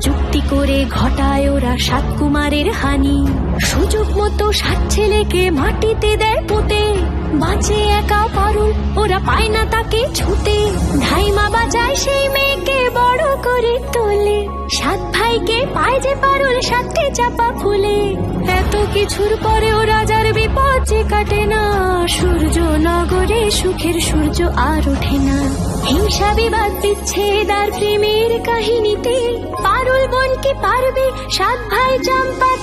যুক্তি করে ঘটায় ওরা সাত কুমারের হানি। সুযোগ মতো সাত ছেলেকে মাটিতে দেয় পুঁতে। বাঁচে একা পারুল, ওরা পায় না তাকে ছুতে। ধাইমা বাজায় সেই মেয়েকে বড় করে তোলে। সাত ভাইকে পায় যে পারুল সাথে চাপা ফুলে এত কিছুর পরেও রাজার বিপদ যে কাটে না। সূর্য নগরে সুখের সূর্য আর ওঠে না। হিংসা বিবাদ বিচ্ছেদ আর প্রেমের কাহিনীতে। পারুল বোন কি পারবে সাত ভাই জাগাতে